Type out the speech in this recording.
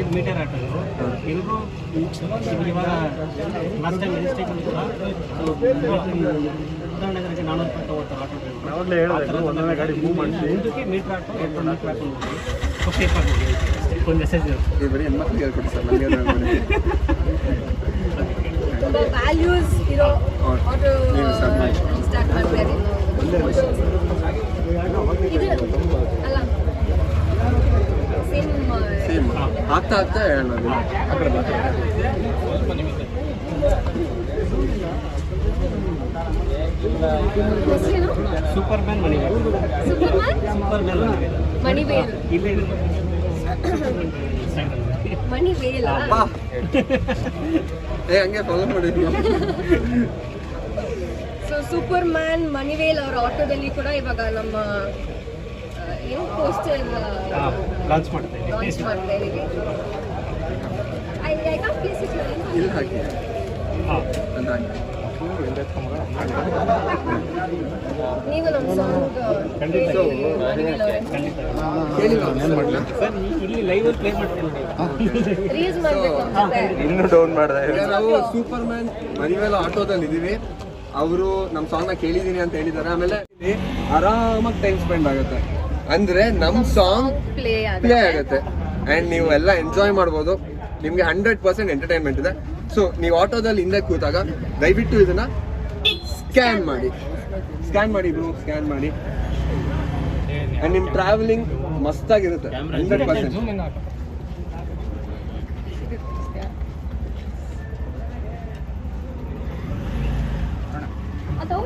Actually metre auto ಎಲ್ಲರೂ ಇವಾಗ last time mistake ಕೂಡ ಉದಾಹರಣೆಗೆ ನಾನ್ನೂರು ರೂಪಾಯಿ ತಗೋತಾರೆ ಆಟೋ ಮುಂದಕ್ಕೆ ಮೀಟರ್ ಆಟೋ ಎರಡು ಮೀಟರ್ ಹಾಕೊಂಡು ಸೇಫ್ ಆಗಿ ಒಂದು ಮೆಸೇಜ್ ಈ ಬರೀ ಹೆಣ್ಮಕ್ಳಿಗೆ ಹೇಳ್ಕೊಡಿ ಸರ್ ವ್ಯಾಲ್ಯೂಸ್ ಇರೋ ಆಟೋ ಸ್ಟಾರ್ಟ್ ಮಾಡ್ತಾ ಇದ್ದೀನಿ ಇದು ಅಲ್ಲ ಸೇಮ್ ಸೇಮ್ ಆಗ್ತಾ ಆಗ್ತಾ ಹೇಳೋಣ ನೀವು. ಆ ಕಡೆ ಬಾ. ಹೆಸರೇನು Superman Mani Superman Superman Mani Manivel ಇಲ್ಲೇ ಇದೆ ಮಣಿವೇಲ್ ಬಾ. ಏ ಹಂಗೆ ಫಾಲೋ ಮಾಡಿ ಸೊ ಸೂಪರ್ ಮ್ಯಾನ್ ಮಣಿವೇಲ್ ಅವರ ಆಟೋದಲ್ಲಿ ಕೂಡ ಇವಾಗ ನಮ್ಮ ಆ, ಏನು ಪೋಸ್ಟರ್ ಲಾಂಚ್ ಮಾಡ್ತಾ ಲಾಂಚ್ ಇದ್ದೀವಿ. ಮಾಡ್ತಾ ಇದೀವಿ I I can't place it ಇಲ್ಲಿ ಹಾಕಿ. ಹಾಂ. ಅಂತ ಹಾಕಿ ನೀವು ನಮ್ಮ ಸಾಂಗ್ ಖಂಡಿತ. ಮಣಿವೇಲ್ ಅವರೇ ಖಂಡಿತ. ಕೇಳಿಲ್ಲ ಏನು ಮಾಡಲ ಸರ್ ಇಲ್ಲಿ ಲೈವ್ ಪ್ಲೇ ಮಾಡ್ತೀನಿ ಮಾಡಬೇಕು ಡೌನ್ ಮಾಡಿದೆ. ನಾವು ಸೂಪರ್ ಮ್ಯಾನ್ ಮರಿವೆಲ್ಲ ಆಟೋದಲ್ಲಿ ಇದೀವಿ. ಅವರು ನಮ್ಮ ಸಾಂಗ್ನ ಕೇಳಿದೀನಿ ಅಂತ ಹೇಳಿದ್ದಾರೆ. ಆಮೇಲೆ ಆರಾಮಾಗಿ ಟೈಮ್ ಸ್ಪೆಂಡ್ ಆಗುತ್ತೆ. ಅಂದ್ರೆ ನಮ್ ಸಾಂಗ್ ಪ್ಲೇ ಆಗುತ್ತೆ. ಅಂಡ್ ನೀವು ಎಲ್ಲ ಎಂಜಾಯ್ ಮಾಡ್ಬೋದು. ನಿಮ್ಗೆ ಹಂಡ್ರೆಡ್ ಪರ್ಸೆಂಟ್ ಎಂಟರ್ಟೈನ್ಮೆಂಟ್ ಇದೆ. ಸೊ ನೀವು ಆಟೋದಲ್ಲಿ ಹಿಂದೆ ಕೂತಾಗ ದಯವಿಟ್ಟು ಇದನ್ನ ಸ್ಕ್ಯಾನ್ ಮಾಡಿ. ಸ್ಕ್ಯಾನ್ ಮಾಡಿ ಬ್ರೋ ಸ್ಕ್ಯಾನ್ ಮಾಡಿ. ಅಂಡ್ ನಿಮ್ ಟ್ರಾವೆಲಿಂಗ್ ಮಸ್ತಾಗಿರುತ್ತೆ. ಹಂಡ್ರೆಡ್ ಪರ್ಸೆಂಟ್ ಅದು